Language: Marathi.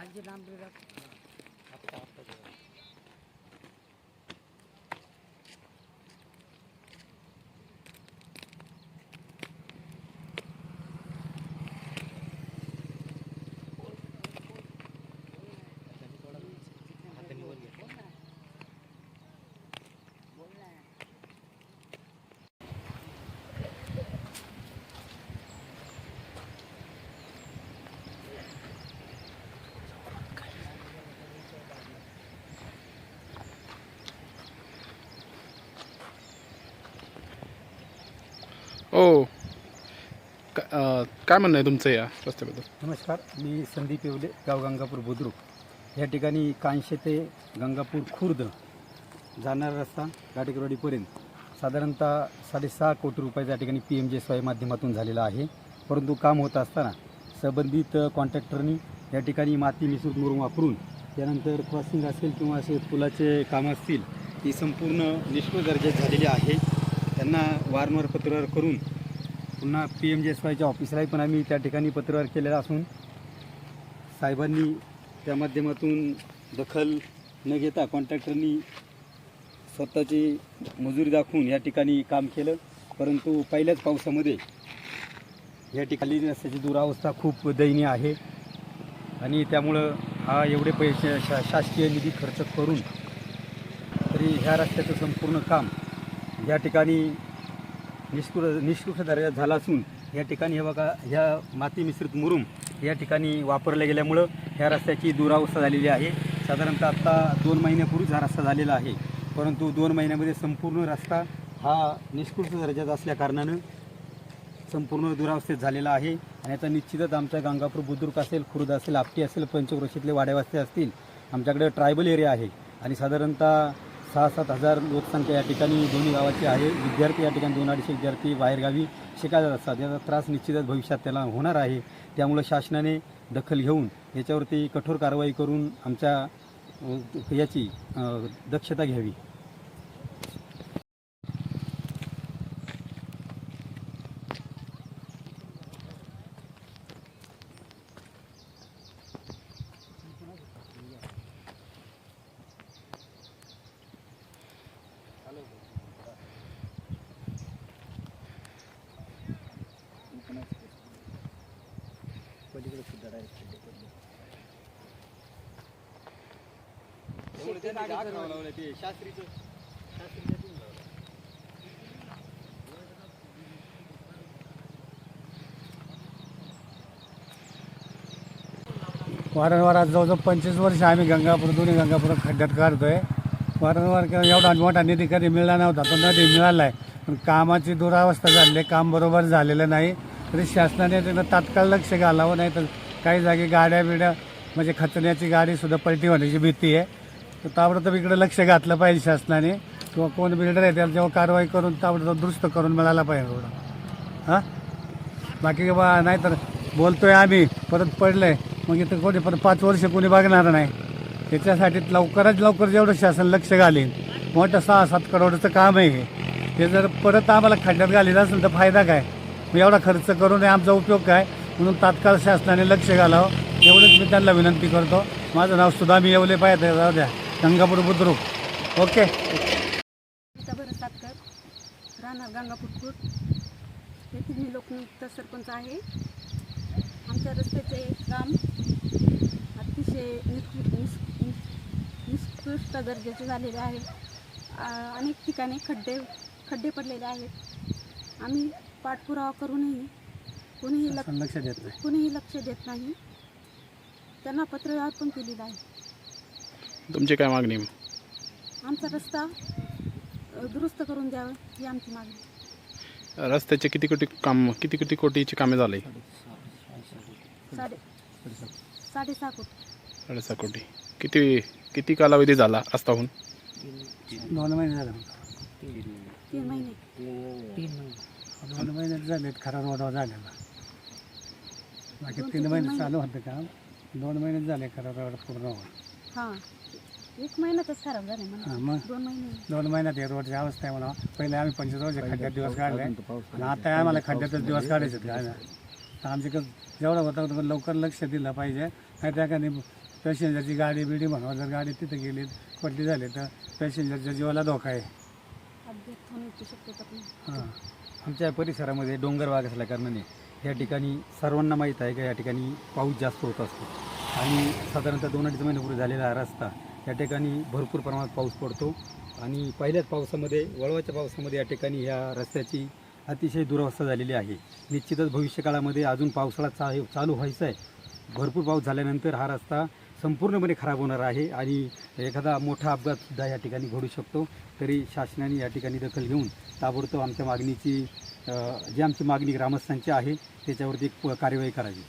সাহায্যের নাম ধরে রাখ। আচ্ছা, আচ্ছা, আচ্ছা। ओ का- काय म्हणणं आहे तुमचं या रस्त्याबद्दल? नमस्कार मी संदीप येवले गाव गंगापूर बुद्रुक. या ठिकाणी कांशे ते गंगापूर खुर्द जाणारा रस्ता गाटेकरवाडीपर्यंत साधारणतः साडेसहा कोटी रुपयाचा या ठिकाणी पी एम जे स्वाय माध्यमातून झालेला आहे. परंतु काम होत असताना संबंधित कॉन्ट्रॅक्टरनी या ठिकाणी माती मिसळून मुरुम वापरून त्यानंतर क्रॉसिंग असेल किंवा असे पुलाचे कामं असतील ती संपूर्ण निष्फळ दर्जात झालेली आहे. त्यांना वारंवार पत्रव्यवहार करून पुन्हा पी एम जी एस वायच्या ऑफिसलाही पण आम्ही त्या ठिकाणी पत्रव्यवहार केलेला असून साहेबांनी त्या माध्यमातून दखल न घेता कॉन्ट्रॅक्टरनी स्वतःची मजुरी दाखवून या ठिकाणी काम केलं. परंतु पहिल्याच पावसामध्ये या ठिकाणी रस्त्याची दुरावस्था खूप दयनीय आहे. आणि त्यामुळं हा एवढे पैसे शा शासकीय निधी खर्च करून तरी ह्या रस्त्याचं संपूर्ण काम या ठिकाणी निष्कृ निष्कृष्ट दर्जा झाला असून या ठिकाणी हे बघा ह्या माती मिश्रित मुरुम या ठिकाणी वापरल्या गेल्यामुळं ह्या रस्त्याची दुरावस्था झालेली आहे. साधारणतः आत्ता दोन महिन्यापूर्वीच हा रस्ता झालेला आहे. परंतु दोन महिन्यामध्ये संपूर्ण रस्ता हा निष्कृष्ट दर्जाचा असल्याकारणानं संपूर्ण दुरावस्थेत झालेला आहे. आणि आता निश्चितच आमच्या गंगापूर बुद्रुक असेल खुर्द असेल आपटी असेल पंचक्रोशीतले वाड्यावस्ते असतील आमच्याकडे ट्रायबल एरिया आहे. आणि साधारणतः सहा सात हजार लोकसंख्या या ठिकाणी दोन्ही गावाची आहे. विद्यार्थी या ठिकाणी दोन अडीचशे विद्यार्थी बाहेरगावी शिकायला असतात. याचा त्रास निश्चितच भविष्यात त्याला होणार आहे. त्यामुळं शासनाने दखल घेऊन याच्यावरती कठोर कारवाई करून आमच्या याची दक्षता घ्यावी. वारंवार आज जवळजवळ पंचवीस वर्ष आम्ही गंगापूर दोन्ही गंगापूर खड्ड्यात काढतोय. वारंवार एवढा मोठा निधी कधी मिळाला नव्हता पण नदी मिळाला आहे पण कामाची दुरावस्था झाली आहे काम बरोबर झालेलं नाही. तरी शासनाने त्याला तात्काळ लक्ष घालावं नाही तर काही जागी गाड्या बिड्या म्हणजे खचण्याची गाडीसुद्धा पलटी होण्याची भीती आहे. तर ताबडतोब इकडे लक्ष घातलं पाहिजे शासनाने. किंवा कोण बिल्डर आहे त्याला जेव्हा कारवाई करून ताबडतोब दुरुस्त करून मिळाला पाहिजे रोड हां? बाकी बा नाही तर बोलतोय आम्ही परत पडलं आहे मग इथं कोणी परत पाच वर्ष कोणी बघणार नाही. त्याच्यासाठी लवकरात लवकर जेवढं शासन लक्ष घालीन मोठं सहा सात करोडचं काम आहे हे. ते जर परत आम्हाला खड्ड्यात घालेलं असेल तर फायदा काय? मग एवढा खर्च करून आमचा उपयोग काय? म्हणून तात्काळ शासनाने लक्ष घालावं. एवढंच मी त्यांना विनंती करतो. माझं नाव सुधा मी येवले पाहिजे जाऊ द्या. गंगापूर बुद्रुक. ओके. गीता भरत सातकर राहणार गंगापूरपूर येथील मी लोकनियुक्त सरपंच आहे. आमच्या रस्त्याचे काम अतिशय निकृ निकृष्ट दर्जाचे झालेले आहे. अनेक ठिकाणी खड्डे खड्डे पडलेले आहेत. आम्ही पाठपुरावा करूनही कोणीही लक्ष लक्ष देत नाही. कोणीही लक्ष देत नाही. त्यांना पत्रव्यवहार पण केलेला आहे तुमची काय मागणी आहे? आमचा रस्ता अ, दुरुस्त करून द्यावा ही आमची मागणी. रस्त्याचे किती कोटी काम किती किती कोटीची कामे झाली? साडे साडेसहा कोटी. साडेसहा कोटी. किती किती कालावधी झाला रस्ता होऊन दोन महिने झाले. तीन महिने. तीन महिने दोन महिने झालेत खरा रोडा झालेला. बाकी तीन महिने. चालू होते काम. दोन महिने झाले खरा रोड पूर्ण होऊन. हां. एक महिन्यातच खराब झाले हा, म्हणा मग? दोन महिने. दोन महिन्यात हे रोडची अवस्था आहे म्हणा. पहिले आम्ही पंचवीस खड्ड्यात दिवस काढले. आणि आता आम्हाला खड्ड्यातच दिवस काढायचे आहेत काय तर आमच्याकडे जेवढं होतं तेवढं लवकर लक्ष दिलं पाहिजे. नाही त्या एखादी पॅसेंजरची गाडी बिडी म्हणून जर गाडी तिथे गेली पडली झाली तर पॅसेंजरच्या जीवाला धोका आहे. अपघात होण्याची शक्यता पण हां. आमच्या परिसरामध्ये डोंगर भाग असल्या कारणाने या ठिकाणी सर्वांना माहीत आहे का या ठिकाणी पाऊस जास्त होत असतो? आणि साधारणतः दोन अडीच महिन्यापूर्वी झालेला हा रस्ता या ठिकाणी भरपूर प्रमाणात पाऊस पडतो. आणि पहिल्याच पावसामध्ये वळवाच्या पावसामध्ये या ठिकाणी ह्या रस्त्याची अतिशय दुरावस्था झालेली आहे. निश्चितच भविष्यकाळामध्ये अजून पावसाळा चा चालू व्हायचा आहे भरपूर पाऊस झाल्यानंतर हा रस्ता संपूर्णपणे खराब होणार आहे आणि एखादा मोठा अपघात सुद्धा या ठिकाणी घडू शकतो. तरी शासनाने या ठिकाणी दखल घेऊन ताबडतोब आमच्या मागणीची जी आमची मागणी ग्रामस्थांची आहे त्याच्यावरती एक प- कार्यवाही करावी.